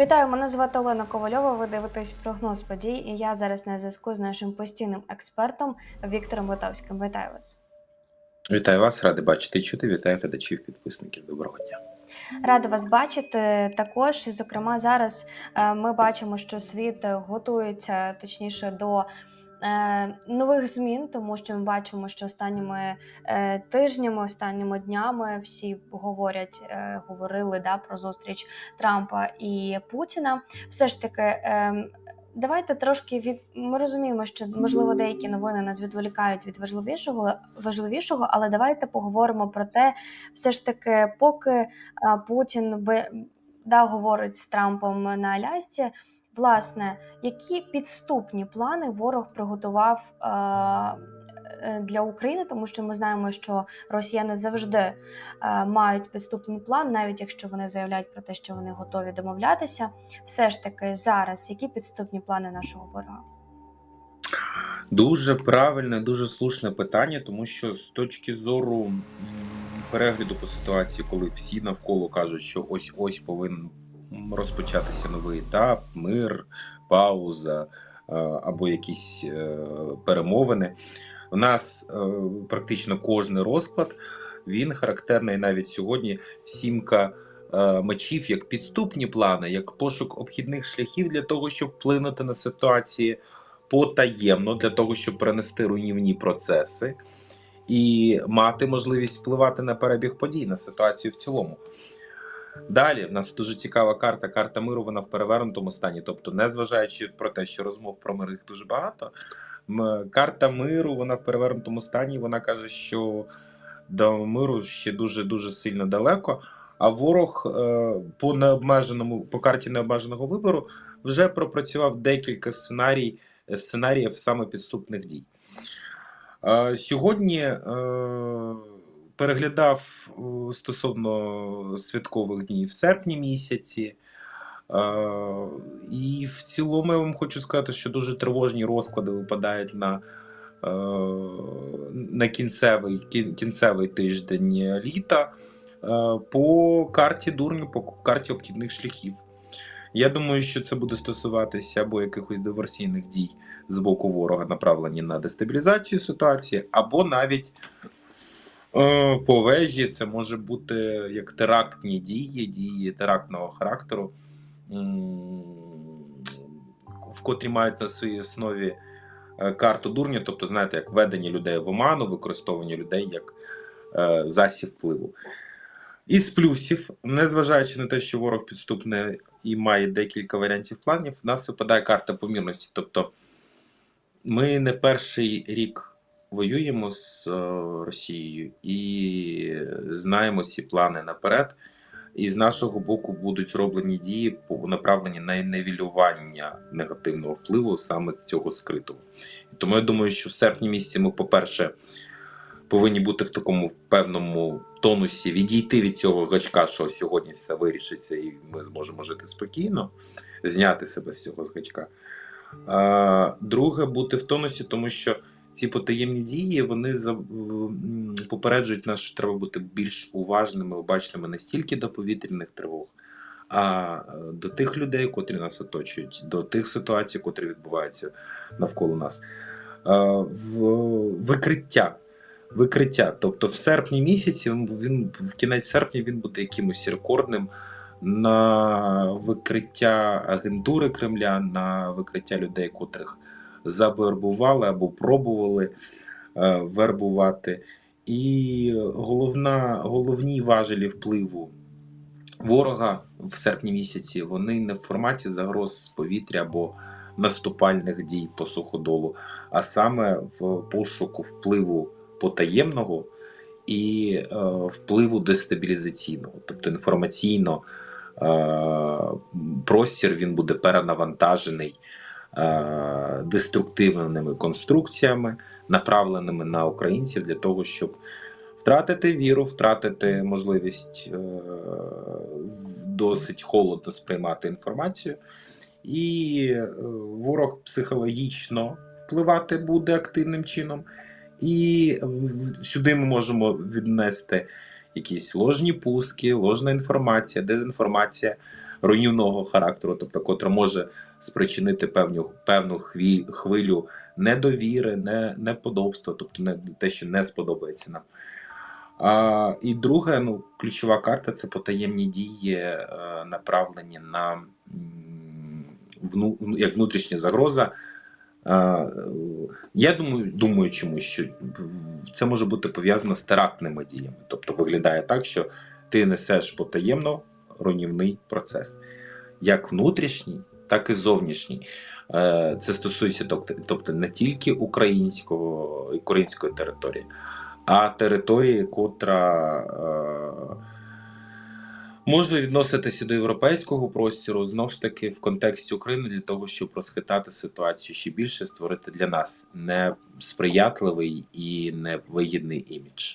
Вітаю, мене звати Олена Ковальова. Ви дивитесь прогноз подій, і я зараз на зв'язку з нашим постійним експертом Віктором Литовським. Вітаю вас. Вітаю вас, радий бачити і чути. Вітаю глядачів, підписників. Доброго дня. Рада вас бачити. Також, і, зокрема, зараз е, ми бачимо, що світ готується точніше до. Е, Нових змін, тому що ми бачимо, що останніми е, тижнями, останніми днями всі говорять, е, говорили да, про зустріч Трампа і Путіна. Все ж таки, давайте трошки від ми розуміємо, що можливо деякі новини нас відволікають від важливішого, важливішого, але давайте поговоримо про те, все ж таки, поки Путін би да, говорить з Трампом на Алясці. Власне, які підступні плани ворог приготував е, для України, тому що ми знаємо, що росіяни завжди а, мають підступний план, навіть якщо вони заявляють про те, що вони готові домовлятися. Все ж таки, зараз які підступні плани нашого ворога? Дуже правильне, дуже слушне питання, тому що з точки зору перегляду по ситуації, коли всі навколо кажуть, що ось ось повинен розпочатися новий етап, мир, пауза е, або якісь е, перемовини. У нас е, практично кожний розклад він характерний навіть сьогодні сімка мечів як підступні плани, як пошук обхідних шляхів для того, щоб вплинути на ситуації потаємно, для того, щоб перенести руйнівні процеси і мати можливість впливати на перебіг подій, на ситуацію в цілому. Далі в нас дуже цікава карта. Карта миру вона в перевернутому стані. Тобто, незважаючи про те, що розмов про мир їх дуже багато. Карта миру вона в перевернутому стані. Вона каже, що до миру ще дуже дуже сильно далеко. А ворог е, по необмеженому по карті необмеженого вибору вже пропрацював декілька сценарій, сценаріїв саме підступних дій. Е, Сьогодні е, переглядав е, стосовно святкових днів в серпні місяці. Е, І в цілому я вам хочу сказати, що дуже тривожні розклади випадають на, е, на кінцевий, кінцевий тиждень літа по карті дурню, по карті обхідних шляхів. Я думаю, що це буде стосуватися або якихось диверсійних дій з боку ворога, направлені на дестабілізацію ситуації, або навіть по вежі це може бути як терактні дії, дії терактного характеру, в котрі мають на своїй основі е, карту дурня, тобто, знаєте, як ведення людей в оману, використовування людей як е, засіб впливу. Із плюсів, незважаючи на те, що ворог підступний і має декілька варіантів планів, в нас випадає карта помірності. Тобто ми не перший рік воюємо з е, Росією і знаємо ці плани наперед. І з нашого боку будуть зроблені дії направлені на нивелювання негативного впливу саме цього скритого. Тому я думаю, що в серпні місяці ми, по-перше, повинні бути в такому певному тонусі, відійти від цього гачка, що сьогодні все вирішиться, і ми зможемо жити спокійно, зняти себе з цього гачка. Друге, бути в тонусі, тому що ці потаємні дії вони за, попереджують нас, що треба бути більш уважними, обачними не стільки до повітряних тривог, а е, до тих людей, котрі нас оточують, до тих ситуацій, котрі відбуваються навколо нас. Е, В викриття. Викриття. Тобто в серпні місяці він в кінець серпня він буде якимось рекордним на викриття агентури Кремля, на викриття людей, котрих завербували або пробували е, вербувати. І головна, головні важелі впливу ворога в серпні місяці вони не в форматі загроз з повітря або наступальних дій по суходолу, а саме в пошуку впливу потаємного і е, впливу дестабілізаційного, тобто інформаційно е, простір він буде перенавантажений деструктивними конструкціями, направленими на українців для того, щоб втратити віру, втратити можливість е, досить холодно сприймати інформацію, і е, ворог психологічно впливати буде активним чином. І сюди ми можемо віднести якісь ложні пуски, ложна інформація, дезінформація, руйнівного характеру, тобто котра може спричинити певну, певну хві, хвилю недовіри, не, неподобства, тобто не те, що не сподобається нам. А, і друге, ну, ключова карта це потаємні дії, е, направлені на вну, ну, як внутрішня загроза. Я думаю, думаю чомусь, що це може бути пов'язано з терактними діями. Тобто виглядає так, що ти несеш потаємно руйнівний процес, як внутрішній, так і зовнішній. Е, Це стосується тобто, не тільки українського, української території, а території, котра е, може відноситися до європейського простору, знову ж таки, в контексті України для того, щоб розхитати ситуацію ще більше, створити для нас несприятливий і невигідний імідж.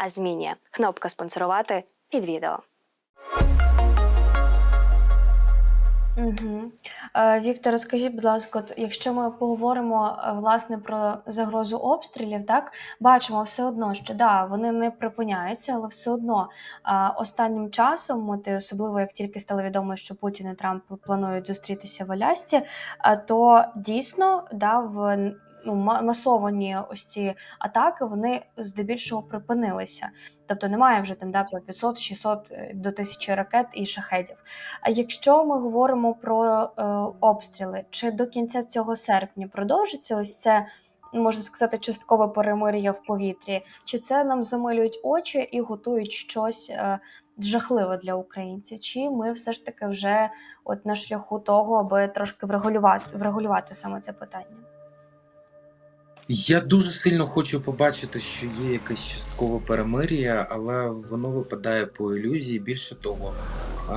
а змінює. Кнопка спонсорувати під відео. Угу. Віктор, скажіть, будь ласка, от якщо ми поговоримо е, власне про загрозу обстрілів, так бачимо все одно, що да, вони не припиняються, але все одно е, останнім часом, от, особливо як тільки стало відомо, що Путін і Трамп планують зустрітися в Алясці, то дійсно да, в ну, масовані ось ці атаки вони здебільшого припинилися. Тобто немає вже там да, по 500, 600 е, до 1000 ракет і шахедів. А якщо ми говоримо про е, обстріли, чи до кінця цього серпня продовжиться ось це, можна сказати, часткове перемир'я в повітрі, чи це нам замилюють очі і готують щось е, жахливе для українців? Чи ми все ж таки вже от на шляху того, аби трошки врегулювати, врегулювати саме це питання? Я дуже сильно хочу побачити, що є якесь часткове перемир'я, але воно випадає по ілюзії. Більше того, а,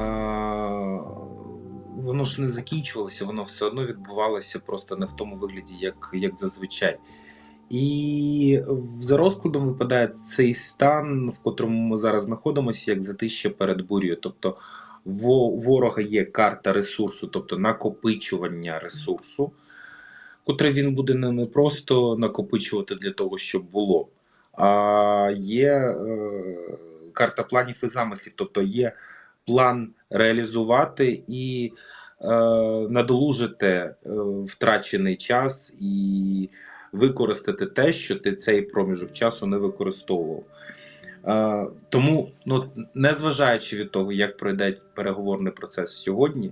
воно ж не закінчувалося, воно все одно відбувалося просто не в тому вигляді, як, як зазвичай. І за розкладом випадає цей стан, в котрому ми зараз знаходимося, як затища перед бур'ю. Тобто у ворога є карта ресурсу, тобто накопичування ресурсу котре він буде не, просто накопичувати для того, щоб було, а є е, карта планів і замислів, тобто є план реалізувати і е, надолужити е, втрачений час і використати те, що ти цей проміжок часу не використовував. Тому, ну, незважаючи від того, як пройде переговорний процес сьогодні,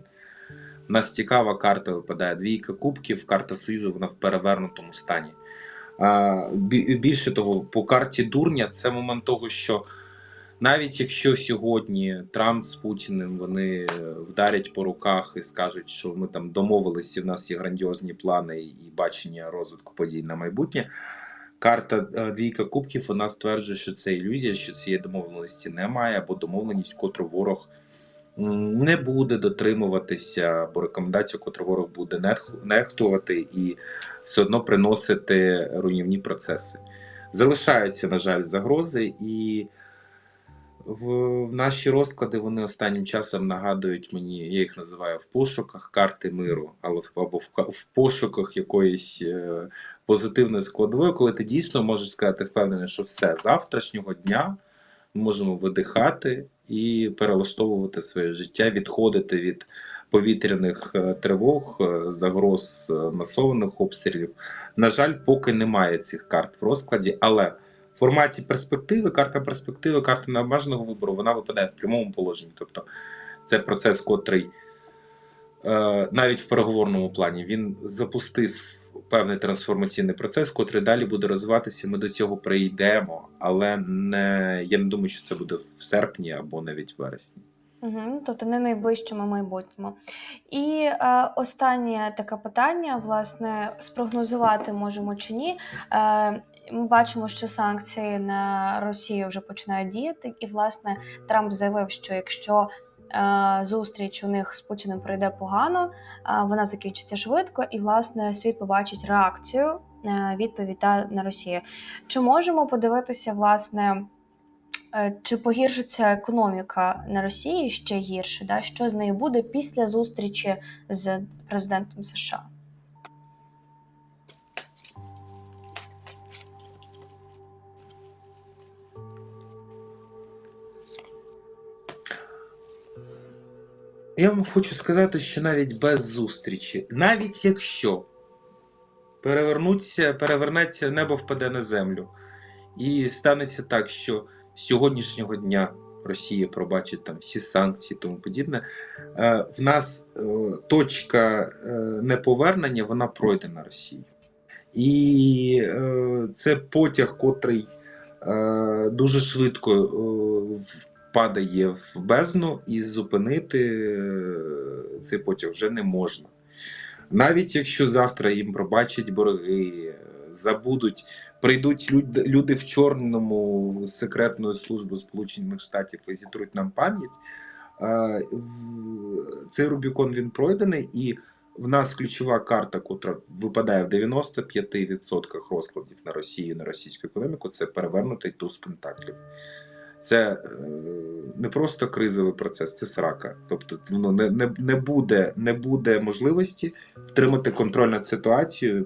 нас цікава карта випадає. Двійка кубків, карта Союзу, вона в перевернутому стані. Більше того, по карті дурня це момент того, що навіть якщо сьогодні Трамп з Путіним вони вдарять по руках і скажуть, що ми там домовилися, в нас є грандіозні плани і бачення розвитку подій на майбутнє. Карта е, двійка кубків вона стверджує, що це ілюзія, що цієї домовленості немає, або домовленість, котру ворог не буде дотримуватися, або рекомендацію, котру ворог буде нехтувати і все одно приносити руйнівні процеси. Залишаються, на жаль, загрози, і в, наші розклади вони останнім часом нагадують мені, я їх називаю в пошуках карти миру, але або в, в пошуках якоїсь е, позитивної складової, коли ти дійсно можеш сказати впевнений, що все завтрашнього дня ми можемо видихати і перелаштовувати своє життя, відходити від повітряних е, тривог, е, загроз е, масованих обстрілів. На жаль, поки немає цих карт в розкладі, але в форматі перспективи, карта перспективи, карта необмеженого вибору, вона випадає в прямому положенні. Тобто це процес, котрий навіть в переговорному плані він запустив певний трансформаційний процес, котрий далі буде розвиватися. Ми до цього прийдемо, але не я не думаю, що це буде в серпні або навіть в вересні. Угу, тобто не найближчому майбутньому. І е, останнє таке питання: власне, спрогнозувати можемо чи ні. Е, ми бачимо, що санкції на Росію вже починають діяти, і власне Трамп заявив, що якщо зустріч у них з Путіним пройде погано, е, вона закінчиться швидко, і власне світ побачить реакцію е, відповідь на Росію. Чи можемо подивитися, власне, е, чи погіршиться економіка на Росії ще гірше? Да? Що з нею буде після зустрічі з президентом США? Я вам хочу сказати, що навіть без зустрічі, навіть якщо перевернуться, перевернеться небо впаде на землю, і станеться так, що з сьогоднішнього дня Росія пробачить там всі санкції тому подібне, е, в нас е, точка е, неповернення вона пройдена Росією. І е, це потяг, котрий дуже швидко падає в бездну, і зупинити е, цей потяг вже не можна. Навіть якщо завтра їм пробачать борги, забудуть, прийдуть люд- люди в чорному з секретної служби Сполучених Штатів і зітруть нам пам'ять. е, Цей Рубікон він пройдений, і в нас ключова карта, котра випадає в 95% розкладів на Росію, на російську економіку, це перевернутий туз пентаклів. Це е, не просто кризовий процес, це срака. Тобто воно не, не, не, буде, не буде можливості втримати контроль над ситуацією,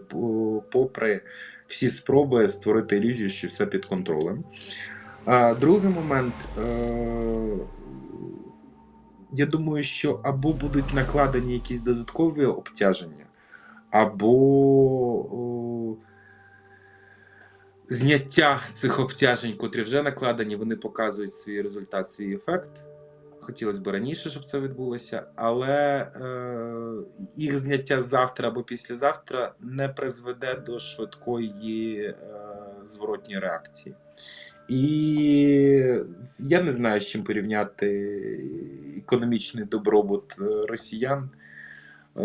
попри всі спроби створити ілюзію, що все під контролем. А другий момент. Е, я думаю, що або будуть накладені якісь додаткові обтяження, або зняття цих обтяжень, котрі вже накладені, вони показують свій результат, свій ефект. Хотілося б раніше, щоб це відбулося, але е, їх зняття завтра або післязавтра не призведе до швидкої е, зворотньої реакції. І я не знаю, з чим порівняти економічний добробут е, росіян. Е,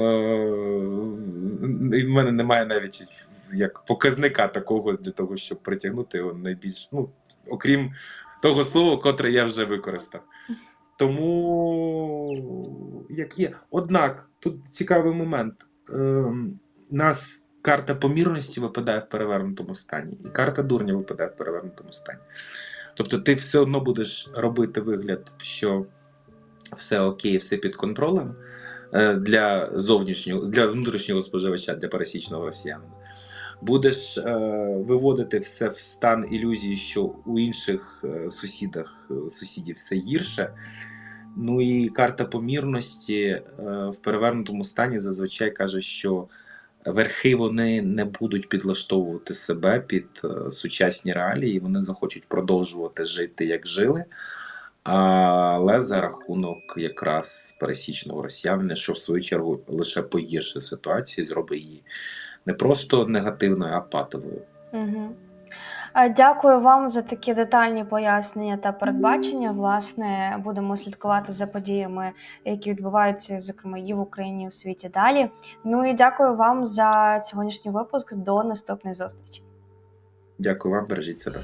в мене немає навіть як показника такого для того, щоб притягнути його найбільш, ну, окрім того слова, котре я вже використав. Тому як є. Однак тут цікавий момент. Ем, нас карта помірності випадає в перевернутому стані, і карта дурня випадає в перевернутому стані. Тобто ти все одно будеш робити вигляд, що все окей, все під контролем е, для зовнішнього, для внутрішнього споживача, для пересічного росіянина. Будеш е, виводити все в стан ілюзії, що у інших е, сусідах, е, сусідів все гірше. Ну і карта помірності е, в перевернутому стані зазвичай каже, що верхи вони не будуть підлаштовувати себе під е, сучасні реалії, вони захочуть продовжувати жити, як жили. Але за рахунок якраз пересічного росіянина, що в свою чергу лише погіршить ситуацію, зробить її не просто негативною, а патовою. Угу. Дякую вам за такі детальні пояснення та передбачення. Власне, будемо слідкувати за подіями, які відбуваються, зокрема, і в Україні і в світі далі. Ну і дякую вам за сьогоднішній випуск. До наступної зустрічі. Дякую вам, бережіть себе.